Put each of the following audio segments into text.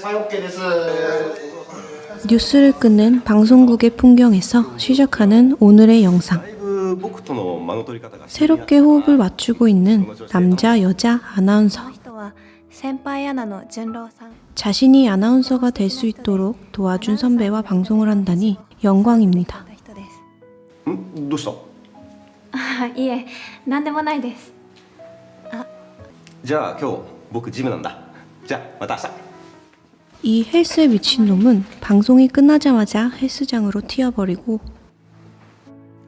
ですはい OK です 뉴스를 끊는 방송국의 풍경에서 시작하는 오늘의 영상. だいぶ僕との間の取り方が 새롭게 호흡을 맞추고 있는 남자, 여자 아나운서. 人は先輩アナの純郎さん 자신이 아나운서가 될 수 있도록 도와준 선배와 방송을 한다니 영광입니다. の人ですんどうしたあいえ何でもないですじゃあ今日僕ジムなんだじゃあまた明日 이 헬스에 미친 놈은 방송이 끝나자마자 헬스장으로 튀어버리고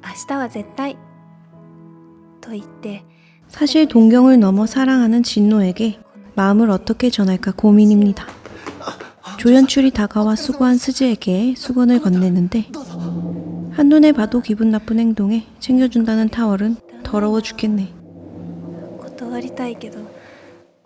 明日は絶対と言って 사실 동경을 넘어 사랑하는 진노에게 마음을 어떻게 전할까 고민입니다. 조연출이 다가와 수고한 스즈에게 수건을 건네는데 한눈에 봐도 기분 나쁜 행동에 챙겨준다는 타월은 더러워 죽겠네. 断りたいけど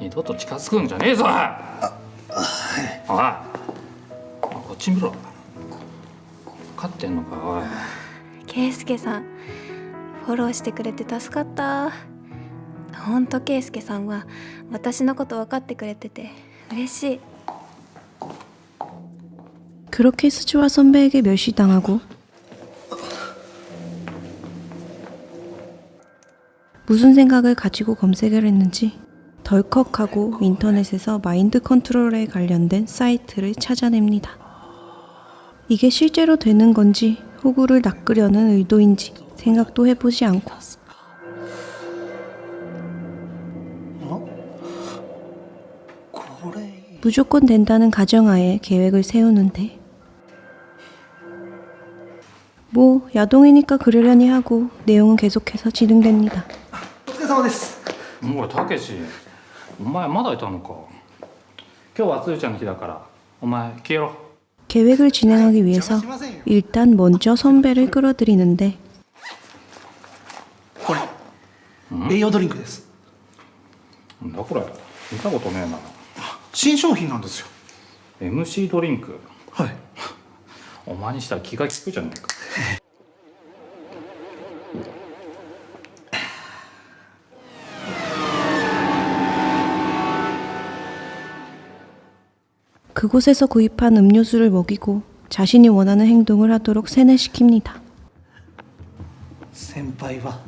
二度と近づくんじゃねえぞおいおいこっち見ろ分かってんのかおいケイスケさんフォローしてくれて助かったほんとケイスケさんは私のこと分かってくれてて嬉しい 그렇게 스즈와 선배에게 멸시당하고 무슨 생각을 가지고 검색을 했는지 덜컥하고 인터넷에서 마인드 컨트롤에 관련된 사이트를 찾아냅니다. 이게 실제로 되는 건지 호구를 낚으려는 의도인지 생각도 해보지 않고 これ 무조건 된다는 가정하에 계획을 세우는데 뭐 야동이니까 그러려니 하고 내용은 계속해서 진행됩니다. お疲れ様ですおいたけし お前まだいたのか今日はすーちゃんの日だからお前消えろ 계획을 진행하기 위해서 일단 먼저 선배를 끌어들이는데 これ栄養ドリンクですなんだこれ見たことねえな新商品なんですよ MC ドリンクはいお前にしたら気が利くじゃねえか 그곳에서 구입한 음료수를 먹이고 자신이 원하는 행동을 하도록 세뇌시킵니다. 先輩は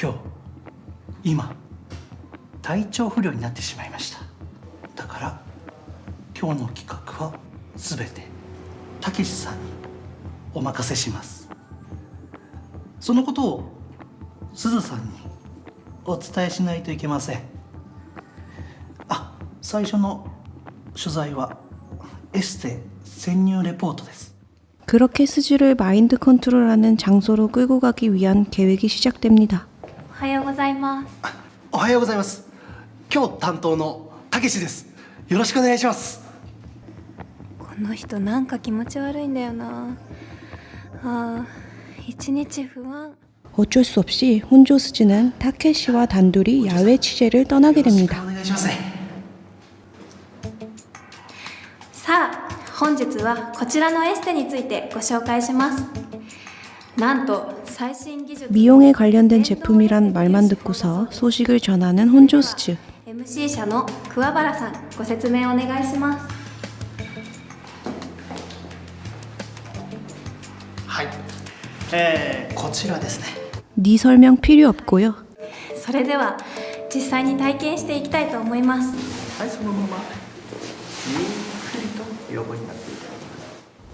今日今体調不良になってしまいましただから今日の企画は全てたけしさんにお任せしますそのことをすずさんにお伝えしないといけませんあ最初の 取材はエステ潜入レポートです 그렇게 스즈를 마인드 컨트롤하는 장소로 끌고 가기 위한 계획이 시작됩니다. おはようございますおはようございます今日担当のたけしですよろしくお願いしますこの人なんか気持ち悪いんだよなあー一日不安 어쩔 수 없이 혼조 스즈는 타케시와 단둘이 야외 취재를 떠나게 お 됩니다. 願いしますさ 本日はこちらのエステについてご紹介しますなんと最新技術 미용에 관련된 제품이란 말만 듣고서 소식을 전하는 혼조 스즈. MC 社の桑原さんご説明お願いしますはいえー、こちらですね 네 설명 필요 없고요. それでは実際に体験していきたいと思いますはいそのまま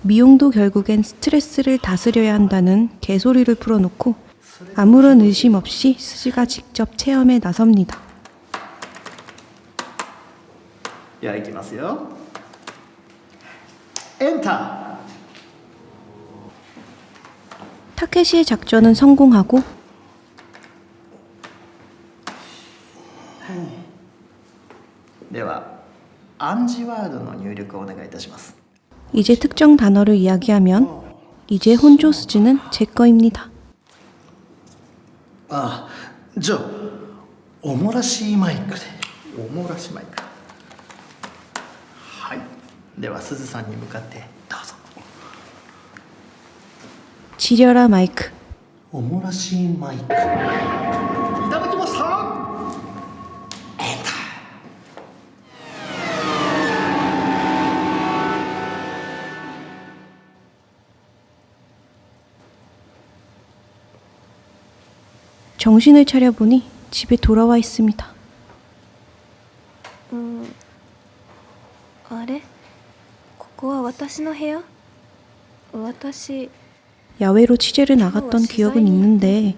미용도 결국엔 스트레스를 다스려야 한다는 개소리를 풀어놓고 아무런 의심 없이 수지가 직접 체험에 나섭니다. 야, 이기마세요. 엔터. 타케시의 작전은 성공하고 ーでは暗示ワードの入力をお願いいたします 이제 특정 단어를 이야기하면 이제 혼조 스즈는 제 거입니다. あじゃあおもらしマイクでおもらしマイクはいではすずさんに向かってどうぞ 지려라 마이크. おもらしマイクいただきました「 정신을 차려보니 집에 돌아와 있습니다. うんあれここは私の部屋私 야외로 취재를 나갔던 기억은 있는데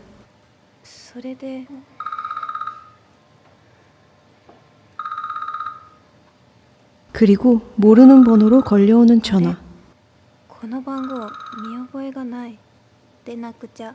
それで 그리고 모르는 번호로 걸려오는 전화. この番号見覚えがないでなくちゃ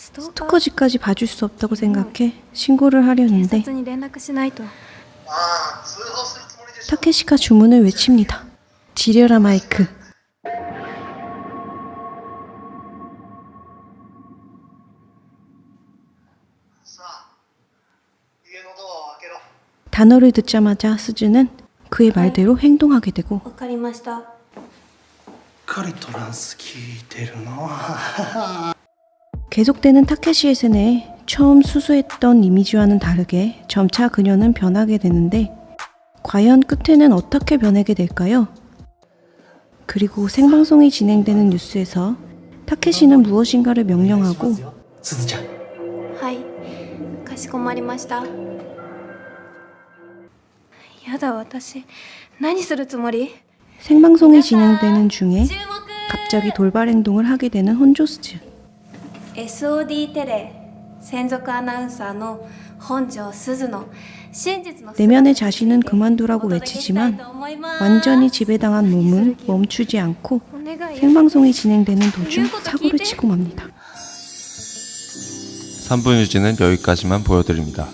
스토커지까지 봐줄 수 없다고 생각해 신고를 하려는데 타케시가 주문을 외칩니다. 지려라 마이크. 단어를 듣자마자 스즈는 그의 네. 말대로 행동하게 되고 계속되는 타케시의 세뇌에 처음 수수했던 이미지와는 다르게 점차 그녀는 변하게 되는데 과연 끝에는 어떻게 변하게 될까요? 그리고 생방송이 진행되는 뉴스에서 타케시는 무엇인가를 명령하고 すずちゃんはいかしこまりましたやだ私何するつもり 생방송이 진행되는 중에 갑자기 돌발 행동을 하게 되는 혼조스즈. SOD テレ専属アナウンサーの本庄すずの真実の 내면의 자신은 그만두라고 외치지만 완전히 지배당한 몸은 멈추지 않고 お願い 생방송이 진행되는 도중 사고를 치고 맙니다. 3분 유지는 여기까지만 보여드립니다.